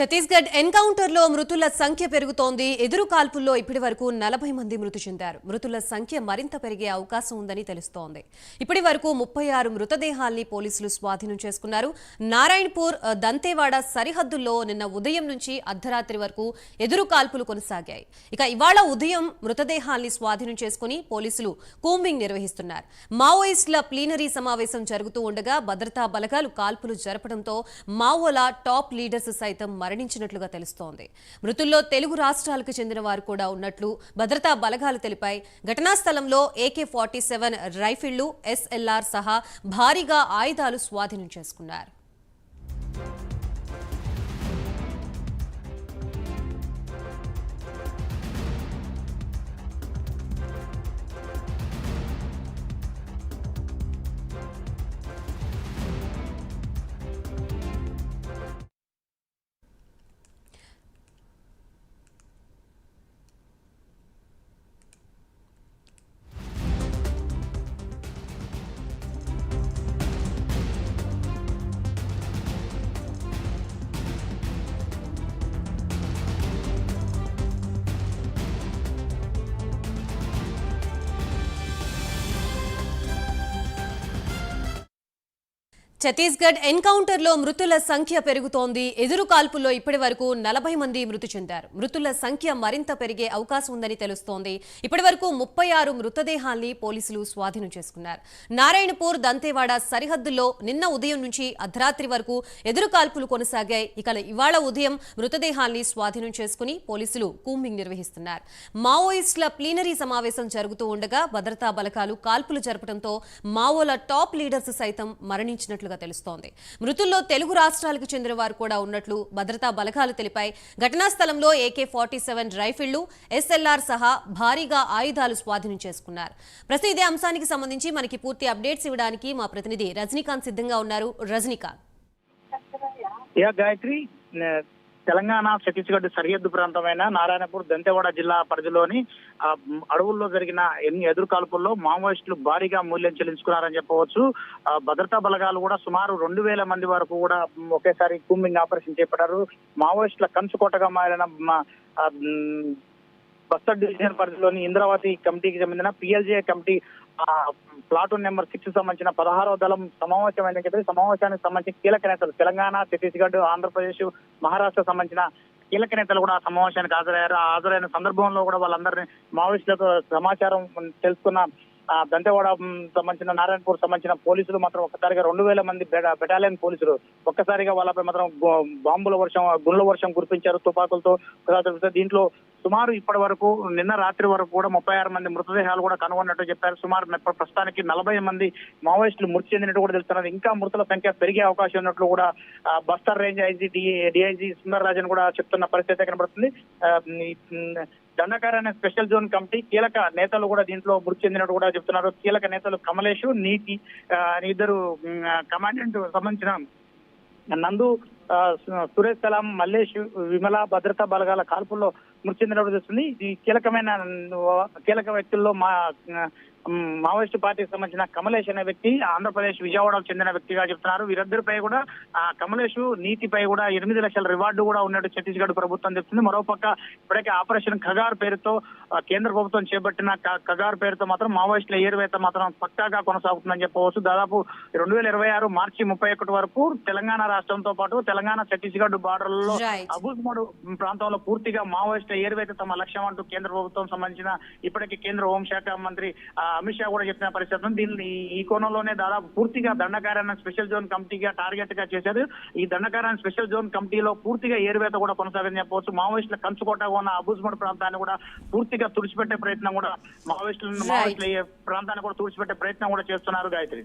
ఛత్తీస్గఢ్ ఎన్కౌంటర్లో మృతుల సంఖ్య పెరుగుతోంది. ఎదురు కాల్పుల్లో ఇప్పటి వరకు నలభై మంది మృతి చెందారు. మృతుల సంఖ్య మరింత పెరిగే అవకాశం ఉందని తెలుస్తోంది. ఇప్పటి వరకు ముప్పై ఆరు మృతదేహాల్ని పోలీసులు స్వాధీనం చేసుకున్నారు. నారాయణపూర్ దంతేవాడ సరిహద్దుల్లో నిన్న ఉదయం నుంచి అర్ధరాత్రి వరకు ఎదురు కాల్పులు కొనసాగాయి. ఇక ఇవాళ ఉదయం మృతదేహాల్ని స్వాధీనం చేసుకుని పోలీసులు కూంబింగ్ నిర్వహిస్తున్నారు. మావోయిస్టుల ప్లీనరీ సమావేశం జరుగుతూ ఉండగా భద్రతా బలగాలు కాల్పులు జరపడంతో మావోల టాప్ లీడర్స్ సైతం మరణించినట్లుగా తెలుస్తోంది. మృతుల్లో తెలుగు రాష్ట్రాలకు చెందిన వారు కూడా ఉన్నట్లు భద్రతా బలగాలు తెలిపాయి. ఘటనా స్థలంలో ఏకే ఫార్టీ సెవెన్ రైఫిళ్ళు ఎస్ఎల్ఆర్ సహా భారీగా ఆయుధాలు స్వాధీనం చేసుకున్నారు. ఛత్తీస్గఢ్ ఎన్కౌంటర్లో మృతుల సంఖ్య పెరుగుతోంది. ఎదురు కాల్పుల్లో ఇప్పటి వరకు నలభై మంది మృతి చెందారు. మృతుల సంఖ్య మరింత పెరిగే అవకాశం ఉందని తెలుస్తోంది. ఇప్పటి వరకు ముప్పై ఆరు మృతదేహాల్ని పోలీసులు స్వాధీనం చేసుకున్నారు. నారాయణపూర్ దంతేవాడ సరిహద్దుల్లో నిన్న ఉదయం నుంచి అర్ధరాత్రి వరకు ఎదురు కాల్పులు కొనసాగాయి. ఇక ఇవాళ ఉదయం మృతదేహాల్ని స్వాధీనం చేసుకుని పోలీసులు కూంబింగ్ నిర్వహిస్తున్నారు. మావోయిస్టుల ప్లీనరీ సమావేశం జరుగుతూ ఉండగా భద్రతా బలకాలు కాల్పులు జరపడంతో మావోల టాప్ లీడర్స్ సైతం మరణించినట్లు మరణించినట్లుగా తెలుస్తోంది. మృతుల్లో తెలుగు రాష్ట్రాలకు చెందిన వారు కూడా ఉన్నట్లు భద్రతా బలగాలు తెలిపాయి. ఘటనా స్థలంలో ఏకే ఫార్టీ సెవెన్ రైఫిళ్ళు ఎస్ఎల్ఆర్ సహా భారీగా ఆయుధాలు స్వాధీనం చేసుకున్నారు. ప్రస్తుతం ఇదే అంశానికి సంబంధించి మనకి పూర్తి అప్డేట్స్ ఇవ్వడానికి మా ప్రతినిధి రజనీకాంత్ సిద్ధంగా ఉన్నారు. రజనీకాంత్. గాయత్రి తెలంగాణ ఛత్తీస్గఢ్ సరిహద్దు ప్రాంతమైన నారాయణపూర్ దంతెవాడ జిల్లా పరిధిలోని అడవుల్లో జరిగిన ఎన్ని ఎదురు కాల్పుల్లో మావోయిస్టులు భారీగా మూల్యం చెల్లించుకున్నారని చెప్పవచ్చు. ఆ, భద్రతా బలగాలు కూడా సుమారు రెండు వేల మంది వరకు కూడా ఒకేసారి కూంబింగ్ ఆపరేషన్ చేపట్టారు. మావోయిస్టుల కంచుకోటగా మారిన బస్తర్ డివిజన్ పరిధిలోని ఇంద్రావతి కమిటీకి చెందిన PLGA committee platoon number six సంబంధించిన పదహారవ దళం సమావేశమైందని చెప్పి సమావేశానికి సంబంధించి కీలక నేతలు తెలంగాణ ఛత్తీస్గఢ్ ఆంధ్రప్రదేశ్ మహారాష్ట్ర సంబంధించిన కీలక నేతలు కూడా ఆ సమావేశానికి హాజరయ్యారు. ఆ హాజరైన సందర్భంలో కూడా వాళ్ళందరినీ మావోయిస్టులకు సమాచారం తెలుసుకున్న దంతెవాడ సంబంధించిన నారాయణపూర్ సంబంధించిన పోలీసులు మాత్రం ఒక్కసారిగా రెండు వేల మంది బెటాలియన్ పోలీసులు ఒక్కసారిగా వాళ్ళపై మాత్రం బాంబుల వర్షం గుండ్ల వర్షం కురిపించారు తుపాకులతో దీంట్లో సుమారు ఇప్పటి వరకు నిన్న రాత్రి వరకు కూడా ముప్పై ఆరు మంది మృతదేహాలు కూడా కనుగొన్నట్టు చెప్పారు. సుమారు ప్రస్తుతానికి నలభై మంది మావోయిస్టులు మృతి చెందినట్టు కూడా తెలుస్తున్నారు ఇంకా మృతుల సంఖ్య పెరిగే అవకాశం ఉన్నట్లు కూడా ఆ, Bastar range IG DIG Sundar Rajan కూడా చెప్తున్న పరిస్థితి కనబడుతుంది. ఆ, అనే స్పెషల్ జోన్ కమిటీ కీలక నేతలు కూడా దీంట్లో మృతి చెందినట్టు కూడా చెప్తున్నారు. కీలక నేతలు కమలేష్ నీతి ఇద్దరు కమాండెంట్ సంబంధించిన నందు సురేష్ కలాం మల్లేష్ విమల భద్రతా బలగాల కాల్పుల్లో మృతి చెందినప్పుడు తెలుస్తుంది ఈ కీలకమైన కీలక వ్యక్తుల్లో మా మావోయిస్ట్ మావోయిస్టు పార్టీకి సంబంధించిన కమలేష్ అనే వ్యక్తి ఆంధ్రప్రదేశ్ విజయవాడకు చెందిన వ్యక్తిగా చెప్తున్నారు. వీరిద్దరిపై కూడా ఆ, కమలేష్ నీతిపై కూడా ఎనిమిది లక్షల రివార్డు కూడా ఉన్నట్టు ఛత్తీస్గఢ్ ప్రభుత్వం చెప్తుంది. మరోపక్క ఇప్పటికే ఆపరేషన్ ఖగార్ పేరుతో కేంద్ర ప్రభుత్వం చేపట్టిన ఖగార్ పేరుతో మాత్రం మావోయిస్టుల ఏరువేత మాత్రం పక్కాగా కొనసాగుతుందని చెప్పవచ్చు. దాదాపు రెండు వేల ఇరవై ఆరు మార్చి ముప్పై ఒకటి వరకు తెలంగాణ రాష్ట్రంతో పాటు తెలంగాణ ఛత్తీస్గఢ్ బార్డర్లలో. అబూజ్మడు ప్రాంతంలో పూర్తిగా మావోయిస్టుల ఏరువేత తమ లక్ష్యం అంటూ కేంద్ర ప్రభుత్వం సంబంధించిన ఇప్పటికే కేంద్ర హోంశాఖ మంత్రి అమిత్ షా కూడా చెప్పిన పరిస్థితి ఉంది. దీన్ని ఈ- కోణంలోనే దాదాపు పూర్తిగా దండకార్యాన్ని స్పెషల్ జోన్ కమిటీగా టార్గెట్గా చేశారు ఈ దండకార్యాన్ని స్పెషల్ జోన్ కమిటీలో పూర్తిగా ఏరువేత కూడా కొనసాగని చెప్పవచ్చు మావోయిస్టుల కంచుకోటగా ఉన్న అబూజ్మడు ప్రాంతాన్ని కూడా పూర్తిగా తుడిచిపెట్టే ప్రయత్నం కూడా మావోయిస్టులను. మావోయిస్టుల ప్రాంతాన్ని కూడా తుడిచిపెట్టే ప్రయత్నం కూడా చేస్తున్నారు గాయత్రి